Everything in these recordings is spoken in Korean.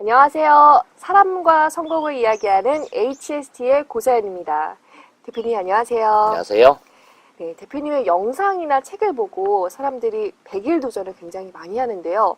안녕하세요. 사람과 성공을 이야기하는 HST의 고사연입니다. 대표님 안녕하세요. 안녕하세요. 네, 대표님의 영상이나 책을 보고 사람들이 100일 도전을 굉장히 많이 하는데요.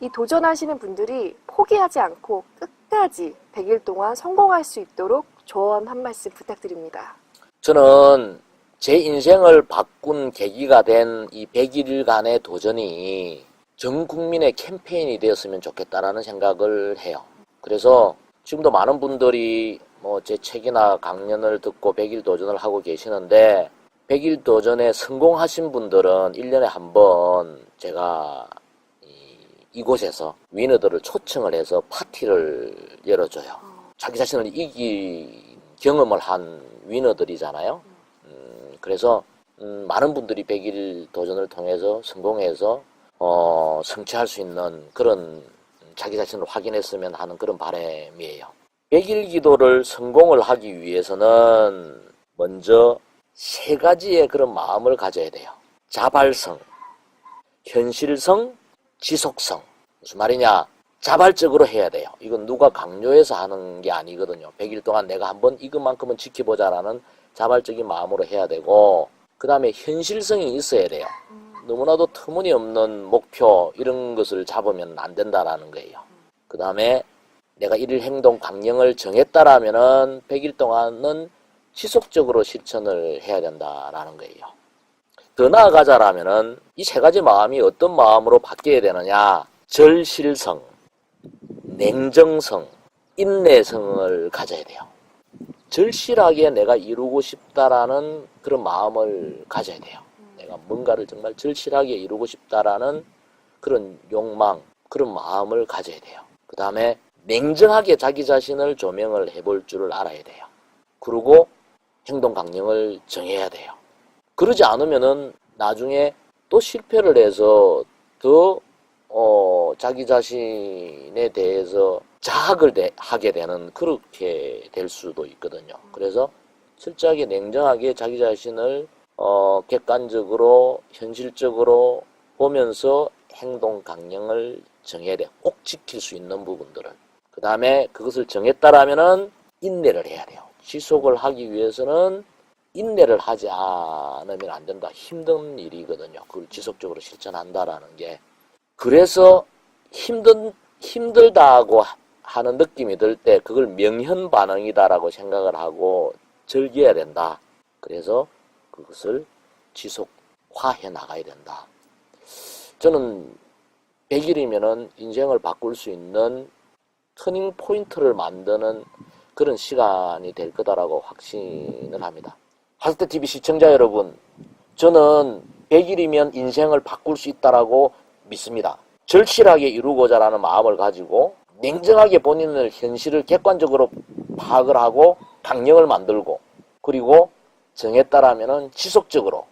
이 도전하시는 분들이 포기하지 않고 끝까지 100일 동안 성공할 수 있도록 조언 한 말씀 부탁드립니다. 저는 제 인생을 바꾼 계기가 된 이 100일간의 도전이 전 국민의 캠페인이 되었으면 좋겠다라는 생각을 해요. 그래서 지금도 많은 분들이 뭐 제 책이나 강연을 듣고 100일 도전을 하고 계시는데 100일 도전에 성공하신 분들은 1년에 한 번 제가 이, 이곳에서 위너들을 초청을 해서 파티를 열어줘요. 자기 자신을 이긴 경험을 한 위너들이잖아요. 음, 그래서 음, 많은 분들이 100일 도전을 통해서 성공해서 어, 성취할 수 있는 그런 자기 자신을 확인했으면 하는 그런 바람이에요. 100일 기도를 성공을 하기 위해서는 먼저 세 가지의 그런 마음을 가져야 돼요. 자발성, 현실성, 지속성. 무슨 말이냐? 자발적으로 해야 돼요. 이건 누가 강요해서 하는 게 아니거든요. 100일 동안 내가 한번 이것만큼은 지켜보자라는 자발적인 마음으로 해야 되고, 그 다음에 현실성이 있어야 돼요. 너무나도 터무니없는 목표, 이런 것을 잡으면 안 된다라는 거예요. 그 다음에 내가 일일 행동 강령을 정했다라면은 100일 동안은 지속적으로 실천을 해야 된다라는 거예요. 더 나아가자라면은 이 세 가지 마음이 어떤 마음으로 바뀌어야 되느냐? 절실성, 냉정성, 인내성을 가져야 돼요. 절실하게 내가 이루고 싶다라는 그런 마음을 가져야 돼요. 내가 뭔가를 정말 절실하게 이루고 싶다라는 그런 욕망, 그런 마음을 가져야 돼요. 그 다음에 냉정하게 자기 자신을 조명을 해볼 줄을 알아야 돼요. 그리고 행동 강령을 정해야 돼요. 그러지 않으면은 나중에 또 실패를 해서 더 어, 자기 자신에 대해서 자학을 대- 하게 되는 그렇게 될 수도 있거든요. 그래서 철저하게 냉정하게 자기 자신을 어, 객관적으로 현실적으로 보면서 행동 강령을 정해야 돼요. 꼭 지킬 수 있는 부분들은. 그 다음에 그것을 정했다라면은 인내를 해야 돼요. 지속을 하기 위해서는 인내를 하지 않으면 안 된다. 힘든 일이거든요. 그걸 지속적으로 실천한다라는 게. 그래서 힘든, 힘들다고 하- 하는 느낌이 들 때 그걸 명현 반응이다라고 생각을 하고 즐겨야 된다. 그래서 그것을 지속화해 나가야 된다. 저는 100일이면은 인생을 바꿀 수 있는 터닝 포인트를 만드는 그런 시간이 될 거다라고 확신을 합니다. 하스테 TV 시청자 여러분, 저는 100일이면 인생을 바꿀 수 있다라고 믿습니다. 절실하게 이루고자라는 마음을 가지고 냉정하게 본인을 현실을 객관적으로 파악을 하고 강령을 만들고 그리고 정했다라면은 지속적으로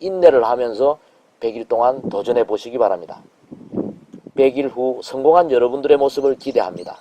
인내를 하면서 100일 동안 도전해 보시기 바랍니다. 100일 후 성공한 여러분들의 모습을 기대합니다.